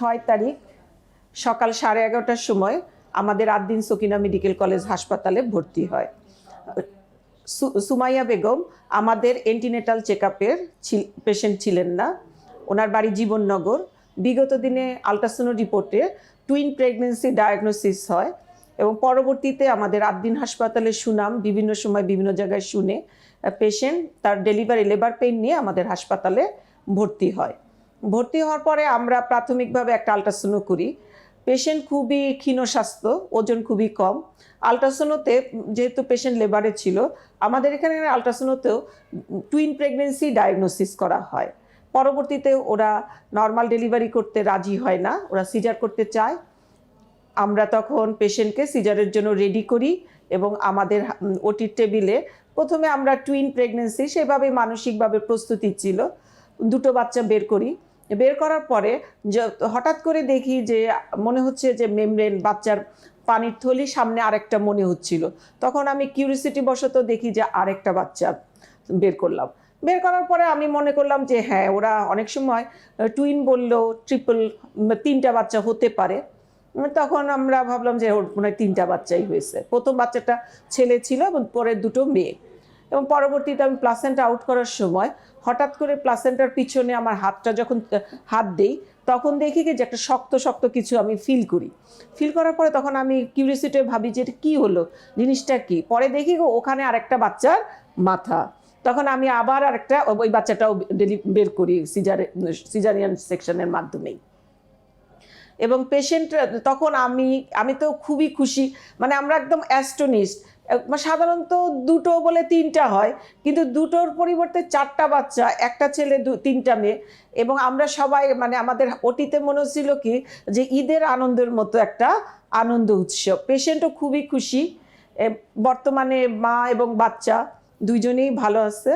ছয় তারিখ সকাল সাড়ে এগারোটার সময় আমাদের আদ্দিন সকিনা মেডিকেল কলেজ হাসপাতালে ভর্তি হয়। সুমাইয়া বেগম আমাদের এন্টিনেটাল চেক আপের পেশেন্ট ছিলেন না। ওনার বাড়ি জীবননগর। বিগত দিনে আলট্রাসোনো রিপোর্টে টুইন প্রেগনেন্সি ডায়াগনোসিস হয় এবং পরবর্তীতে আমাদের আদ্দিন হাসপাতালে সুনাম বিভিন্ন সময় বিভিন্ন জায়গায় শুনে পেশেন্ট তার ডেলিভারি লেবার পেইন নিয়ে আমাদের হাসপাতালে ভর্তি হয়। ভর্তি হওয়ার পরে আমরা প্রাথমিকভাবে একটা আলট্রাসোনো করি। পেশেন্ট খুবই ক্ষীণ স্বাস্থ্য, ওজন খুবই কম। আলট্রাসোনোতে যেহেতু পেশেন্ট লেবারে ছিল, আমাদের এখানে আলট্রাসোনোতেও টুইন প্রেগনেন্সি ডায়াগনোসিস করা হয়। পরবর্তীতে ওরা নর্মাল ডেলিভারি করতে রাজি হয় না, ওরা সিজার করতে চায়। আমরা তখন পেশেন্টকে সিজারের জন্য রেডি করি এবং আমাদের ওটির টেবিলে প্রথমে আমরা টুইন প্রেগনেন্সি সেভাবে মানসিকভাবে প্রস্তুতি ছিল। দুটো বাচ্চা বের করি। বের করার পরে হঠাৎ করে দেখি যে, মনে হচ্ছে যে মেমব্রেন বাচ্চার পানির থলি সামনে আরেকটা মনে হচ্ছিল। তখন আমি কিউরিসিটি বশত দেখি যে আরেকটা বাচ্চা বের করলাম। বের করার পরে আমি মনে করলাম যে হ্যাঁ ওরা অনেক সময় টুইন বলল ট্রিপল তিনটা বাচ্চা হতে পারে। তখন আমরা ভাবলাম যে ওর মনে হয় তিনটা বাচ্চাই হয়েছে। প্রথম বাচ্চাটা ছেলে ছিল এবং পরে দুটো মেয়ে। এবং পরবর্তীতে আমি প্লাসেন্টা আউট করার সময় হঠাৎ করে প্লাসেন্টার পিছনে আমার হাতটা যখন, হাত দেই, তখন দেখি কি যে একটা শক্ত শক্ত কিছু আমি ফিল করি। ফিল করার পরে তখন আমি কিউরিয়াসিটি ভাবি যে এটা কী হলো? জিনিসটা কি? পরে দেখি ওখানে আরেকটা বাচ্চার মাথা। তখন আমি আবার আরেকটা ওই বাচ্চাটাও বের করি সিজারে, সিজারিয়ান সেকশনের মাধ্যমেই। এবং পেশেন্ট তখন আমি আমি তো খুবই খুশি। মানে আমরা একদম অ্যাস্টোনিস্ট সাধারণত দুটো বলে তিনটা হয়, কিন্তু দুটোর পরিবর্তে চারটা বাচ্চা, একটা ছেলে, দু, তিনটা মেয়ে। এবং আমরা সবাই মানে আমাদের ওটিতে মনে হচ্ছিল কি, যে ঈদের আনন্দের মতো একটা আনন্দ উৎসব। পেশেন্টও খুবই খুশি। বর্তমানে মা এবং বাচ্চা দুইজনেই ভালো আছে।